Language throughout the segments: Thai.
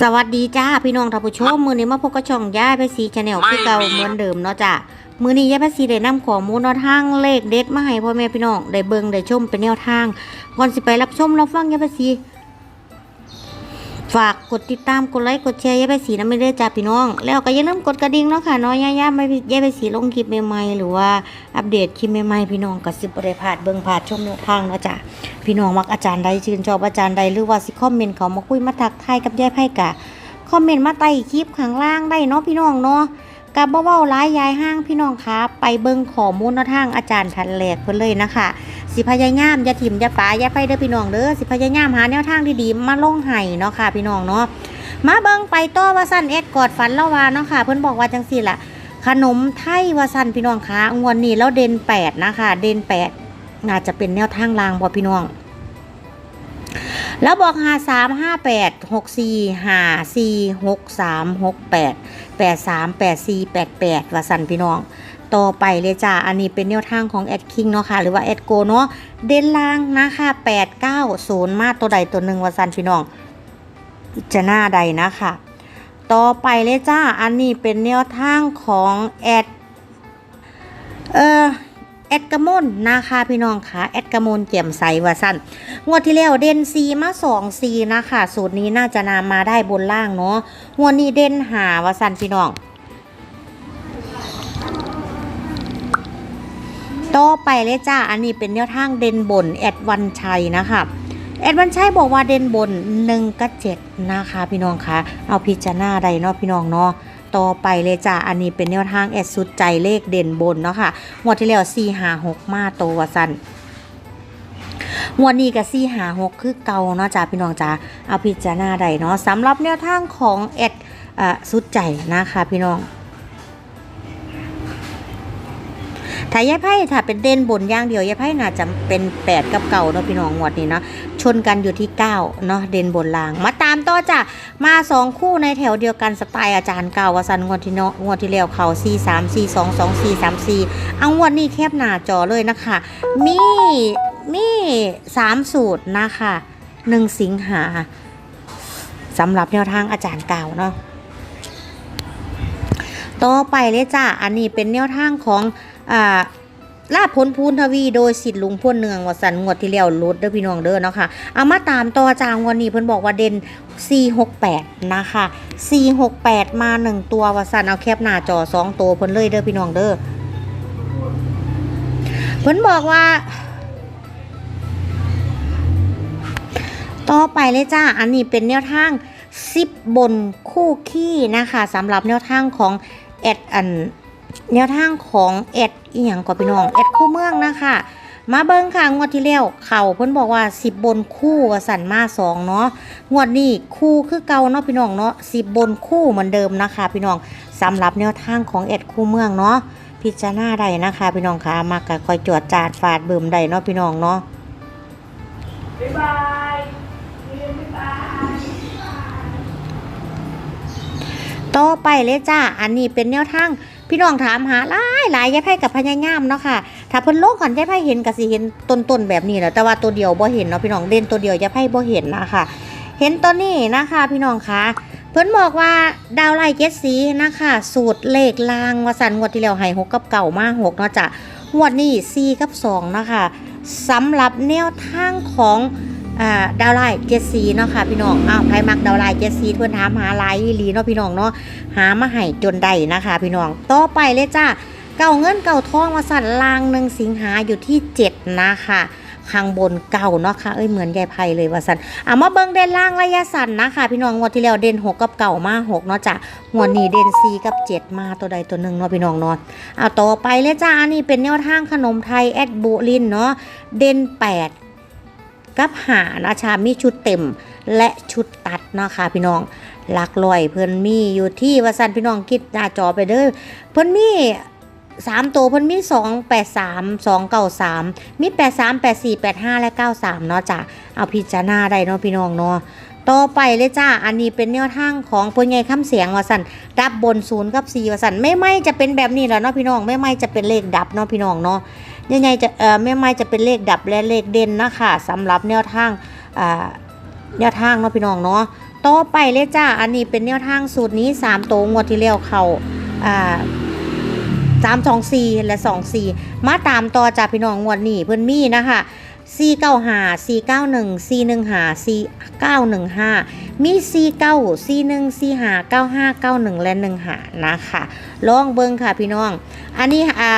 สวัสดีจ้าพี่น้องท่านผู้ชมมือนี้มาพบกับช่องย่าไปสีชาแนลไม่คือเก่ามีเหมือนเดิมเนาะจ้ามือนี้ย่าไปสีได้นำข้อมูลแนวทางเลขเด็ดมาให้พ่อแม่พี่น้องได้เบิ่งได้ชมเป็นแนวทางก่อนสิไปรับชมรับฟังย่าไปสี ฝากกดติดตามกดไลค์กดแชร์ย่าไปสีนะไม่ได้อจ้าพี่น้อง แล้วก็อย่าลืมกดกระดิ่งเนาะค่ะน้อยย่าไม่ย่าไปสีลงคลิปใหม่ๆหรือว่าอัปเดตคลิปใหม่ๆพี่น้องกับสิบ่ได้พาดเบิ่งผาดชมเนวทางเนาะจ้าพี่น้องมักอาจารย์ใดชื่นชอบอาจารย์ใดหรือว่าสิคอมเมนต์เขามาคุยมาทักทายกับยาไพ่กะคอมเมนต์มาใต้คลิปข้างล่างได้เนาะพี่น้องเนาะ กับเบ้าๆร้ายยายห้างพี่น้องคะไปเบิ่งข้อมูลนทางอาจารย์ทันแหลกเพิ่นเลยนะคะ สิพยายามอย่าถิ่มอย่าป๋าอย่าไปเด้อพี่น้องเด้อสิพยายามหาแนวทางที่ดีมาลงให้เนาะค่ะ พี่น้องเนาะมาเบิ่งไปต่อว่าสั้นเอ็ดกอดฝันล้วาเนาะค่ะ เพิ่นบอกว่าจังซี่ละขนมไทยว่าสันพี่น้องคะงวดนี้แล้วเด่น8นะคะ เด่น8น่าจะเป็นแนวทางรางบ่พี่น้อง แล้วบอกหาสามห้าแปดหกสี่หาสี่หกสามหกแปดแปดสามแปดสี่แปดแปดว่าสันพี่น้อง ต่อไปเลยจ้า อันนี้เป็นแนวทางของแอดคิงเนาะค่ะ หรือว่าแอดโกเนาะ เด่นล่างนะคะแปดเก้าศูนย์มาตัวใดตัวหนึ่งว่าสันพี่น้อง จะหน้าใดนะคะ ต่อไปเลยจ้า อันนี้เป็นแนวทางของแอด เออ แอดกระมนนะคะพี่น้องคะแอดกระมนเจียมใสว่าสั้นงวดที่แล้วเด่นซีมาสองซีนะคะสูตรนี้น่าจะนำมาได้บนล่างเนาะงวดนี้เด่นหาว่าสั้นพี่น้องต่อไปเลยจ้า อันนี้เป็นแนวทางเด่นบนแอดวันชัยนะคะแอดวันชัยบอกว่าเด่นบนหนึ่งกับเจ็ดนะคะพี่น้องคะเอาพิจารณาใดเนาะพี่น้องเนาะ ต่อไปเลยจ้าอันนี้เป็นแนวทางแอดสุดใจเลขเด่นบนเนาะค่ะงวดที่แล้วสี่หาหกมาโตวสันงวดนี้กับสี่หาหกคือเก่าเนาะจ้าพี่น้องจ้าเอาพิจารณาใดเนาะสำหรับแนวทางของแอดสุดใจนะคะพี่น้อง ถ้ายายไพ่ถ้าเป็นเด่นบนอย่างเดียวยายไพ่น่าจะเป็นแปดกับเก่าเนาะพี่น้องงวดนี้เนาะชนกันอยู่ที่เก้าเนาะเด่นบนล่าง มาตามต่อจ้ะมาสองคู่ในแถวเดียวกันสไตล์อาจารย์เก่าวสันงวดที่เนาะงวดที่แล้วเขาสี่สามสี่สองสองสี่สามสี่เอางวดนี้แคบหน้าจอเลยนะคะ มีมีสามสูตรนะคะหนึ่งสิงหาสำหรับแนวทางอาจารย์เก่าเนาะต่อไปเลยจ้ะ อันนี้เป็นแนวทางของ อ่าลาบพ้นพูนทวีโดยสิทธิ์ลุงพ่นเนืองวสันงวดที่แล้วลดเด้อพี่น้องเด้อเนาะค่ะเอามาตามต่อจางวันนี้เพิ่นบอกว่าเด่น 468 นะคะ 468 มา 1 ตัววสันเอาแคปหน้าจอ 2 ตัวเพิ่นเลยเด้อพี่น้องเด้อเพิ่นบอกว่า ต่อไปเลยจ้า อันนี้เป็นแนวทาง 10 บนคู่ขี้นะคะสำหรับแนวทางของแอดอัน แนวทางของแอดอีหยังก็พี่น้องแอดคู่เมืองนะคะมาเบิ้งค่ะงวดที่แล้วเข่าเพิ่นบอกว่า10บนคู่สันมาสองเนาะงวดนี้คู่คือเก่าเนาะพี่น้องเนาะ10บบนคู่เหมือนเดิมนะคะ พี่น้องสำหรับแนวทางของแอดคู่เมืองเนาะพิจารณาได้นะคะ พี่น้องคะมากกคอยจวดจาดฟาดเบิ่มได้เนาะพี่น้องเนาะบ๊ายบายต่อไปเลยจ้าอันนี้เป็นแนวทาง พี่น้องถามหาหลายหลายยายไพ่กับพญายามเนาะค่ะ ถ้าเพิ่นโลกก่อนยายไพ่เห็นก็สิเห็นต้นๆแบบนี้แหละแต่ว่าตัวเดียวบ่เห็นเนาะพี่น้องเด่นตัวเดียวยายไพ่บ่เห็นนะคะ เห็นตัวนี้นะคะ พี่น้องคะเพิ่นบอกว่าดาวไล่เจ็ดสีนะคะ สูตรเลขลางวาสันงวดที่แล้วให้หกกับเก่ามาหกเนาะจ้ะงวดนี้สี่กับสองนะคะสำหรับแนวทางของ อ่าดาวไลน์เจ็ดสีเนาะค่ะพี่น้องอ้าวใครมักดาวไลน์เจ็ดสีเพื่อนถามหาไลน์อีหลีเนาะพี่น้องเนาะหามาให้จนได้นะคะ พี่น้องต่อไปเลยจ้าเก่าเงินเก่าทองมาสั่นลางหนึ่งสิงหาอยู่ที่เจ็ดนะคะข้างบนเก่าเนาะค่ะ เอ้ยเหมือนยายไพเลยว่าสันเอามาเบิ้งเด่นล่างระยะสั้นนะคะพี่น้องงวดที่แล้วเด่นหกกับเก่ามาหกเนาะจ้ะงวดนี้เด่นสี่กับเจ็ดมาตัวใดตัวหนึ่งเนาะพี่น้องเนาะเอาต่อไปเลยจ้าอันนี้เป็นแนวทางขนมไทยแอดบูลินเนาะเด่นแปด กับหานะชามีชุดเต็มและชุดตัดเนาะค่ะพี่น้องหลักลอยเพิ่อนมีอยู่ที่วสันพี่น้องคิดหน้าจอไปเด้อเพิ่อนมีสามตัวเพิ่นมีสองแปดสามสองเก้าสามมีแปดสามแปดสี่แปดห้าและเก้าสามเนาะจ้ะเอาพิจารณาได้เนาะพี่น้องเนาะต่อไปเลยจ้า อันนี้เป็นแนวทางของพ่อใหญ่คำเสียงวสันดับบนศูนย์กับสี่วสันไม่ไม่จะเป็นแบบนี้แหล้วเนาะพี่น้องไม่ไม่จะเป็นเลขดับเนาะพี่น้องเนาะ ยังไงจะเอ่อแม่ไม้จะเป็นเลขดับและเลขเด่นนะคะสำหรับแนวทางอ่าแนวทางเนาะพี่น้องเนาะต่อไปเลยจ้าอันนี้เป็นแนวทางสูตรนี้3ตัวงวดที่แล้วเขาอ่าสามสองสี่และสองสี่มาตามต่อจากพี่น้องงวดนี้เพิ่อนมีนะคะสี่เก้าหาสี่เก้าหนึ่งสี่หนึ่งหาสี่เก้าหนึ่งห้ามีสี่เก้าสี่หนึ่งสี่หาเก้าห้าเก้าหนึ่งและหนึ่งหานะคะลองเบิ้งค่ะพี่น้อง อันนี้อ่า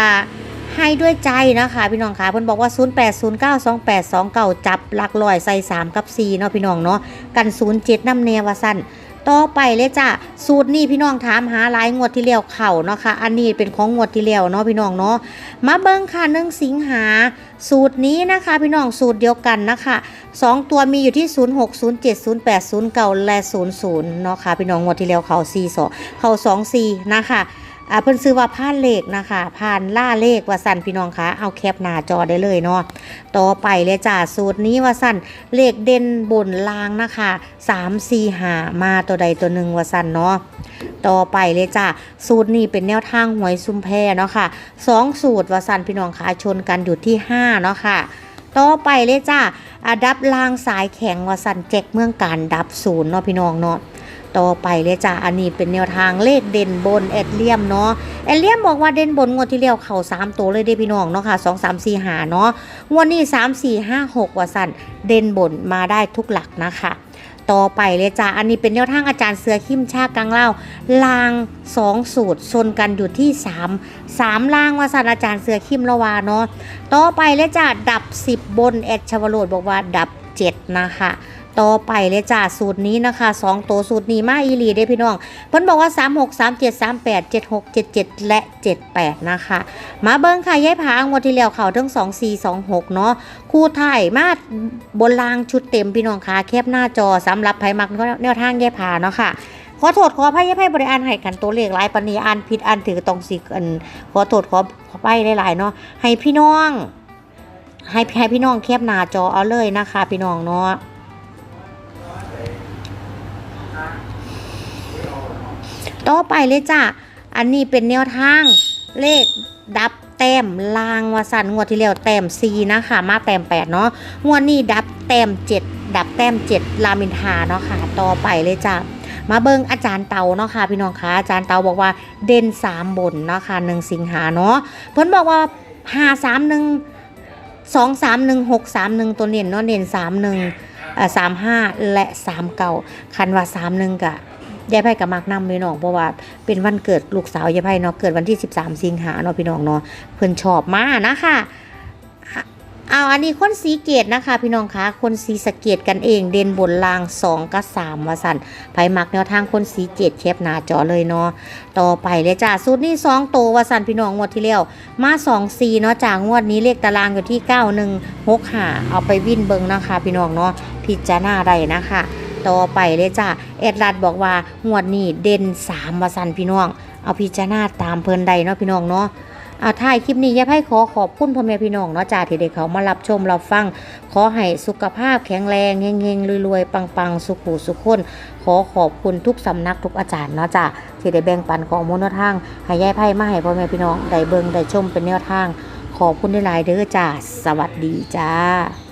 ให้ด้วยใจนะคะ พี่น้องคะเพิ่นบอกว่า 08092829 จับหลักลอยใส่3 กับ 4 เนาะพี่น้องเนาะกัน 07น้ำแนวาสั้นต่อไปเลยจ้ะสูตรนี้พี่น้องถามหาหลายงวดที่แล้วเข่าเนาะค่ะอันนี้เป็นของงวดที่แล้วเนาะพี่น้องเนาะมาเบิ่งค่ะหนึ่งสิงหา สูตรนี้นะคะ พี่น้องสูตรเดียวกันนะคะสองตัวมีอยู่ที่ 06 07 08 09และ 00เนาะค่ะพี่น้องงวดที่แล้วเข่า4 2เข่า2 4นะคะ อ่าเพิ่นซื้อว่าผ่านเลขนะคะผ่านล่าเลขว่าสั่นพี่น้องคะเอาแคปหน้าจอได้เลยเนาะต่อไปเลยจ้าสูตรนี้ว่าสั่นเลขเด่นบนลางนะคะ3 4 5มาตัวใดตัวหนึ่งว่าสั่นเนาะต่อไปเลยจ้าสูตรนี้เป็นแนวทางหวยซุมแพเนาะค่ะสองสูตรว่าสั่นพี่น้องคะชนกันอยู่ที่5เนาะค่ะต่อไปเลยจ้าอดับลางสายแข็งว่าสั่นแจกเมืองการดับศูนย์เนาะพี่น้องเนาะ ต่อไปเลยจ้ะอันนี้เป็นแนวทางเลขเด่นบนแอดเลียมเนาะแอดเลียมบอกว่าเด่นบนงวดที่แล้วเข่า3ตัวเลยเด้พี่น้องเนาะค่ะ2 3 4 5เนาะงวดนี้ 3 4 5 6ว่าสั่นเด่นบนมาได้ทุกหลักนะคะต่อไปเลยจ้ะอันนี้เป็นแนวทางอาจารย์เสือขิมชากังเล่า ลาง 2 สูตรชนกันอยู่ที่ 3 3ล่างว่าสันอาจารย์เสือขิมละวาเนาะ ต่อไปเลยจ้ะดับ 10 บน แอดชวโรดบอกว่าดับ 7 นะคะ ต่อไปเลยจ้าสูตรนี้นะคะ2ตัวสูตรนี้มาอีหลีเด้พี่น้องเพิ่นบอกว่า 3 6 3 7 3 8 7 6 7 7 และ 78 นะคะ มาเบิ่งค่ะยายผางวดที่แล้วเข่าทั้ง 2 4 2 6 เนาะคู่ไทยมาบนรางชุดเต็มพี่น้องค่ะแคบหน้าจอสำหรับไผมักแนวทางยายผาเนาะค่ะขอโทษขออภัยยายไพ่บริอ่านให้กันตัวเลขหลายปานนีอ่านผิดอ่านถือตรงสิอันขอโทษขอขอไปหลายๆเนาะให้พี่น้อง ให้ให้พี่น้องแคบหน้าจอเอาเลยนะคะ พี่น้องเนาะ ต่อไปเลยจ้ะ อันนี้เป็นแนวทางเลขดับแต้มลางวาสันงวดที่แล้วแต้ม4นะคะมาแต้ม8เนาะงวดนี้ดับแต้ม7ดับแต้ม7ลามินทาเนาะค่ะ ต่อไปเลยจ้ะมาเบิงอาจารย์เตาเนาะค่ะพี่น้องคะอาจารย์เตาบอกว่าเด่น3บนเนาะค่ะ1สิงหาเนาะเพิ่นบอกว่า5 3 1 2 3 1 6 3 1ตัวเน้นเนาะเน้น3 1อ่า35และ3เก่าคันว่า3 1กะ ยายไพ่กับมากนำพี่น้องเพราะว่าเป็นวันเกิดลูกสาวยายไพ่เนาะเกิดวันที่ 13 สิงหาเนาะพี่น้องเนาะเพิ่อนชอบมานะคะเอาอันนี้คนสีเกตนะคะ พี่น้องคะคนสีสเกตกันเองเด่นบนลาง 2 กับ3ว่าสั่นไพ่มักแนวทางคนสีเกตแคบหน้าจอเลยเนาะต่อไปเลยจ้าสูตรนี้2โตว่าสั่นพี่น้องงวดที่แล้วมา2 4เนาะจากงวดนี้เลขตารางอยู่ที่ 9165เอาไปวิ่นเบิงนะคะ พี่น้องเนาะพิจารณาได้นะคะ ต่อไปเลยจ้ะเอ็ดรัดบอกว่างวดนี้เด่นสามวาสันพี่น้อง เอาพิจารณาตามเพิ่นใดเนาะพี่น้องเนาะเอาท้ายคลิปนี้ยายไพ่ขอขอบคุณพ่อแม่พี่น้องเนาะจ้าที่ได้เขามารับชมรับฟัง ขอให้สุขภาพแข็งแรงเฮงๆรวยๆ ปังๆ สุขูสุขคน ขอขอบคุณทุกสำนักทุกอาจารย์เนาะจ้าที่ได้แบ่งปันข้อมูลแนวทางให้ยายไพ่มาให้พ่อแม่พี่น้องได้เบิ่งได้ชมเป็นแนวทาง ขอบคุณได้ลายเด้อจ้าสวัสดีจ้า